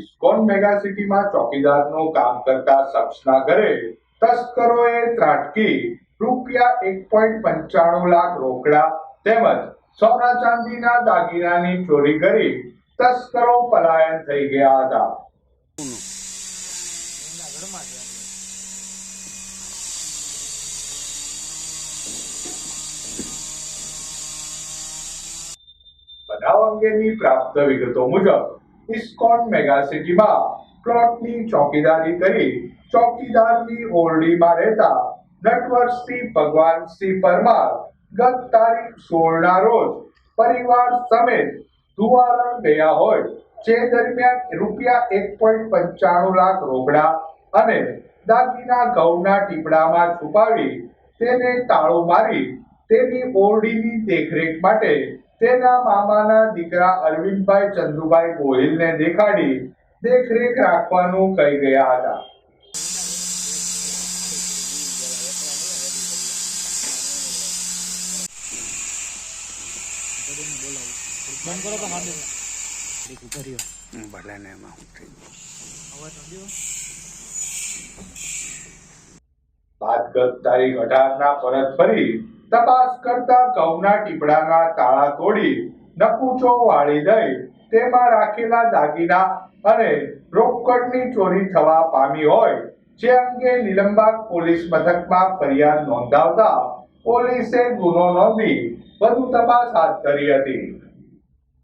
ISKCON mega સિટીમાં ચોકીદારનું કામ કરતા શખ્સના ઘરે તસ્કરોએ ત્રાટકી, રૂપિયા એક પોઈન્ટ પંચાણું લાખ રોકડા તેમજ સોના ચાંદીના દાગીનાની ચોરી કરી તસ્કરો પલાયન થઈ ગયા હતા. બનાવ અંગેની પ્રાપ્ત વિગતો મુજબ ઇસ્કોન મેગા સિટીમાં પ્લોટની ચોકીદારી કરી ચોકીદારની ઓરડીમાં રહેતા નટવરસિંહ ભગવાનસિંહ પરમાર ગત તારીખ સોળના રોજ પરિવાર સમેત ધુવારણ ગયા હોય, જે દરમિયાન રૂપિયા એક પોઈન્ટ પંચાણું લાખ રોકડા અને દાગીના ઘઉંના ટીપડામાં છુપાવી તેને તાળું મારી તેની ઓરડીની દેખરેખ માટે તેના મામાના દીકરા અરવિંદભાઈ ચંદુભાઈ ગોહિલને દેખાડી દેખરેખ રાખવાનું કહી ગયા હતા. બંધ કરો તો હાથ દેખું કર્યો ભલે ને એમાં હું થઈ અવાજ નડ્યો બાદ ગત તારીખ અઢારના પરત ફરી તપાસ કરતા ઘઉંના ટીપડાના તાળા તોડી નકુચો વાળી દઈ તેમાં રાખેલા દાગીના અને રોકડની ચોરી થવા પામી હોય, જે અંગે નિલંબાગ પોલીસ મથકમાં ફરિયાદ નોંધાવતા પોલીસે ગુનો નોંધી વધુ તપાસ હાથ ધરી હતી.